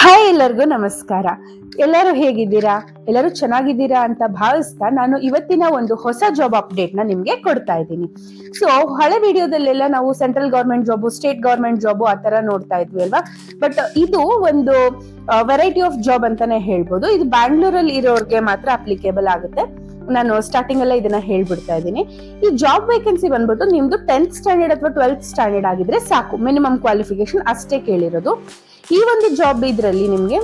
Hi ಎಲ್ಲರಿಗೂ ನಮಸ್ಕಾರ. ಎಲ್ಲರೂ ಹೇಗಿದ್ದೀರಾ? ಎಲ್ಲರೂ ಚೆನ್ನಾಗಿದ್ದೀರಾ ಅಂತ ಭಾವಿಸ್ತಾ ನಾನು ಇವತ್ತಿನ ಒಂದು ಹೊಸ ಜಾಬ್ ಅಪ್ಡೇಟ್ನ ನಿಮ್ಗೆ ಕೊಡ್ತಾ ಇದ್ದೀನಿ. ಸೊ ಹಳೆ ವಿಡಿಯೋದಲ್ಲೆಲ್ಲ ನಾವು central government job state government job ಆ ತರ ನೋಡ್ತಾ ಇದ್ವಿ ಅಲ್ವಾ? ಬಟ್ ಇದು ಒಂದು ವೆರೈಟಿ ಆಫ್ ಜಾಬ್ ಅಂತಾನೆ ಹೇಳ್ಬೋದು. ಇದು ಬ್ಯಾಂಗ್ಳೂರಲ್ಲಿ ಇರೋರ್ಗೆ ಮಾತ್ರ ಅಪ್ಲಿಕೇಬಲ್ ಆಗುತ್ತೆ. ನಾನು ಸ್ಟಾರ್ಟಿಂಗ್ ಅಲ್ಲೇ ಇದನ್ನ ಹೇಳ್ಬಿಡ್ತಾ ಇದ್ದೀನಿ. ಈ ಜಾಬ್ ವೇಕೆನ್ಸಿ ಬಂದ್ಬಿಟ್ಟು ನಿಮ್ದು ಟೆಂತ್ ಸ್ಟ್ಯಾಂಡರ್ಡ್ ಅಥವಾ ಟ್ವೆಲ್ತ್ ಸ್ಟ್ಯಾಂಡರ್ಡ್ ಆಗಿದ್ರೆ ಸಾಕು. ಮಿನಿಮಮ್ ಕ್ವಾಲಿಫಿಕೇಶನ್ ಅಷ್ಟೇ ಕೇಳಿರೋದು. ಈ ಒಂದು ಜಾಬ್ ಇದ್ರಲ್ಲಿ ನಿಮ್ಗೆ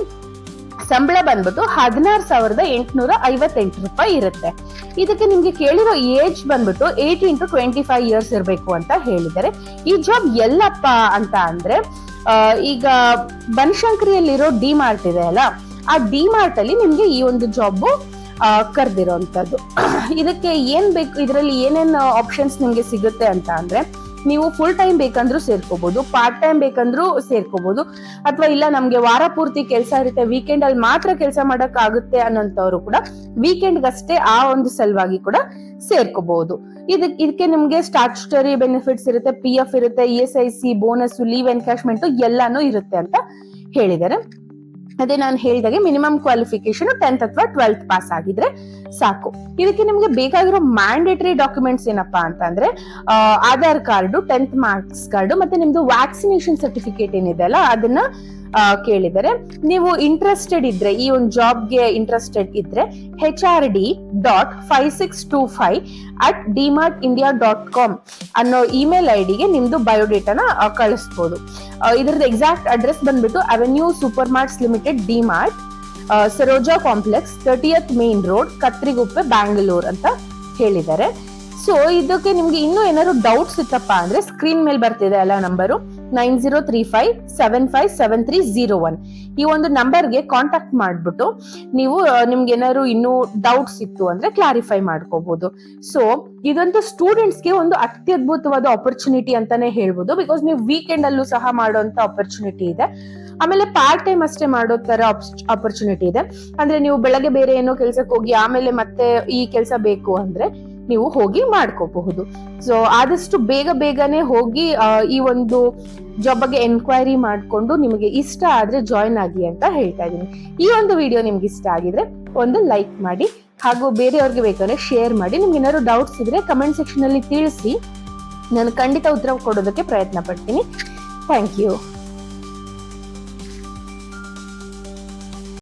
ಸಂಬಳ ಬಂದ್ಬಿಟ್ಟು ಹದಿನಾರು ಸಾವಿರದ ಎಂಟುನೂರ ಐವತ್ತೆಂಟು ರೂಪಾಯಿ ಇರುತ್ತೆ. ಇದಕ್ಕೆ ನಿಮ್ಗೆ ಕೇಳಿರೋ ಏಜ್ ಬಂದ್ಬಿಟ್ಟು eighteen to twenty five years ಇರಬೇಕು ಅಂತ ಹೇಳಿದ್ದಾರೆ. ಈ ಜಾಬ್ ಎಲ್ಲಪ್ಪ ಅಂತ ಅಂದ್ರೆ ಈಗ ಬನಶಂಕರಿಯಲ್ಲಿರೋ ಡಿ ಮಾರ್ಟ್ ಇದೆ ಅಲ್ಲ, ಆ ಡಿ ಮಾರ್ಟ್ ಅಲ್ಲಿ ನಿಮ್ಗೆ ಈ ಒಂದು ಜಾಬ್ ಕರೆದಿರೋಂಥದ್ದು. ಇದಕ್ಕೆ ಏನ್ ಬೇಕು, ಇದರಲ್ಲಿ ಏನೇನು ಆಪ್ಷನ್ಸ್ ನಿಮ್ಗೆ ಸಿಗುತ್ತೆ ಅಂತ ಅಂದ್ರೆ, ನೀವು ಫುಲ್ ಟೈಮ್ ಬೇಕಂದ್ರೂ ಸೇರ್ಕೋಬಹುದು ಪಾರ್ಟ್ ಟೈಮ್ ಬೇಕಂದ್ರೂ ಸೇರ್ಕೋಬಹುದು ಅಥವಾ ಇಲ್ಲ ನಮ್ಗೆ ವಾರ ಪೂರ್ತಿ ಕೆಲಸ ಇರುತ್ತೆ ವೀಕೆಂಡ್ ಅಲ್ಲಿ ಮಾತ್ರ ಕೆಲಸ ಮಾಡಕ್ ಆಗುತ್ತೆ ಅನ್ನೋಂಥವ್ರು ಕೂಡ ವೀಕೆಂಡ್ ಅಷ್ಟೇ ಆ ಒಂದು ಸಲುವಾಗಿ ಕೂಡ ಸೇರ್ಕೋಬಹುದು ಇದಕ್ಕೆ ಇದಕ್ಕೆ ನಿಮ್ಗೆ ಸ್ಟಾಚ್ಯುಟರಿ ಬೆನಿಫಿಟ್ಸ್ ಇರುತ್ತೆ ಪಿ ಎಫ್ ಇರುತ್ತೆ E S I C bonus leave encashment ಎಲ್ಲಾನು ಇರುತ್ತೆ ಅಂತ ಹೇಳಿದ್ದಾರೆ. ಅದೇ ನಾನು ಹೇಳಿದಾಗೆ ಮಿನಿಮಮ್ ಕ್ವಾಲಿಫಿಕೇಶನ್ ಟೆಂತ್ ಅಥವಾ ಟ್ವೆಲ್ತ್ ಪಾಸ್ ಆಗಿದ್ರೆ ಸಾಕು. ಇದಕ್ಕೆ ನಿಮ್ಗೆ ಬೇಕಾಗಿರೋ ಮ್ಯಾಂಡೇಟರಿ ಡಾಕ್ಯುಮೆಂಟ್ಸ್ ಏನಪ್ಪಾ ಅಂತಂದ್ರೆ Aadhaar card tenth marks card ಮತ್ತೆ ನಿಮ್ದು ವ್ಯಾಕ್ಸಿನೇಷನ್ ಸರ್ಟಿಫಿಕೇಟ್ ಏನಿದೆ ಅಲ್ಲ, ಅದನ್ನ ಕೇಳಿದರೆ, ನೀವು ಇಂಟ್ರೆಸ್ಟೆಡ್ ಇದ್ರೆ, ಈ ಒಂದು ಜಾಬ್ಗೆ ಇಂಟ್ರೆಸ್ಟೆಡ್ ಇದ್ರೆ H R D dot five six two five at DMart India dot com ಅನ್ನೋ ಇಮೇಲ್ ಐ ಡಿಗೆ ನಿಮ್ದು ಬಯೋಡೇಟಾನ ಕಳಿಸ್ಬೋದು. ಇದ್ರದ್ದು ಎಕ್ಸಾಕ್ಟ್ ಅಡ್ರೆಸ್ ಬಂದ್ಬಿಟ್ಟು Avenue Supermarts limited DMart Saroja complex thirtieth main road Katriguppe Bangalore ಅಂತ ಹೇಳಿದ್ದಾರೆ. ಸೊ ಇದಕ್ಕೆ ನಿಮ್ಗೆ ಇನ್ನೂ ಏನಾದ್ರು ಡೌಟ್ಸ್ ಇತ್ತಪ್ಪ ಅಂದ್ರೆ ಸ್ಕ್ರೀನ್ ಮೇಲೆ ಬರ್ತಿದೆ ಅಲ್ಲ number nine zero three five seven five seven three zero one. ಈ ಒಂದು ನಂಬರ್ಗೆ ಕಾಂಟ್ಯಾಕ್ಟ್ ಮಾಡ್ಬಿಟ್ಟು ನೀವು ನಿಮ್ಗೆ ಏನಾದ್ರು ಇನ್ನೂ ಡೌಟ್ಸ್ ಇತ್ತು ಅಂದ್ರೆ ಕ್ಲಾರಿಫೈ ಮಾಡ್ಕೋಬಹುದು ಸೊ ಇದಂತೂ ಸ್ಟೂಡೆಂಟ್ಸ್ಗೆ ಒಂದು ಅತ್ಯದ್ಭುತವಾದ ಆಪರ್ಚುನಿಟಿ ಅಂತಾನೆ ಹೇಳ್ಬೋದು. ಬಿಕಾಸ್ ನೀವು ವೀಕೆಂಡ್ ಅಲ್ಲೂ ಸಹ ಮಾಡುವಂತ ಆಪರ್ಚುನಿಟಿ ಇದೆ. ಆಮೇಲೆ ಪಾರ್ಟ್ ಟೈಮ್ ಅಷ್ಟೇ ಮಾಡೋ ತರ ಆಪರ್ಚುನಿಟಿ ಇದೆ. ಅಂದ್ರೆ ನೀವು ಬೆಳಗ್ಗೆ ಬೇರೆ ಏನೋ ಕೆಲ್ಸಕ್ಕೆ ಹೋಗಿ, ಆಮೇಲೆ ಮತ್ತೆ ಈ ಕೆಲಸ ಬೇಕು ಅಂದ್ರೆ ನೀವು ಹೋಗಿ ಮಾಡ್ಕೋಬಹುದು. ಸೊ ಆದಷ್ಟು ಬೇಗ ಬೇಗನೆ ಹೋಗಿ ಈ ಒಂದು ಜಾಬ್ ಬಗ್ಗೆ ಎನ್ಕ್ವೈರಿ ಮಾಡಿಕೊಂಡು ನಿಮಗೆ ಇಷ್ಟ ಆದ್ರೆ ಜಾಯಿನ್ ಆಗಿ ಅಂತ ಹೇಳ್ತಾ ಇದ್ದೀನಿ. ಈ ಒಂದು ವಿಡಿಯೋ ನಿಮ್ಗೆ ಇಷ್ಟ ಆಗಿದ್ರೆ ಒಂದು ಲೈಕ್ ಮಾಡಿ, ಹಾಗೂ ಬೇರೆಯವ್ರಿಗೆ ಬೇಕಾದ್ರೆ ಶೇರ್ ಮಾಡಿ. ನಿಮ್ಗೆ ಏನಾದ್ರು ಡೌಟ್ಸ್ ಇದ್ರೆ ಕಮೆಂಟ್ ಸೆಕ್ಷನ್ ಅಲ್ಲಿ ತಿಳಿಸಿ. ನಾನು ಖಂಡಿತ ಉತ್ತರ ಕೊಡೋದಕ್ಕೆ ಪ್ರಯತ್ನ ಪಡ್ತೀನಿ. Thank you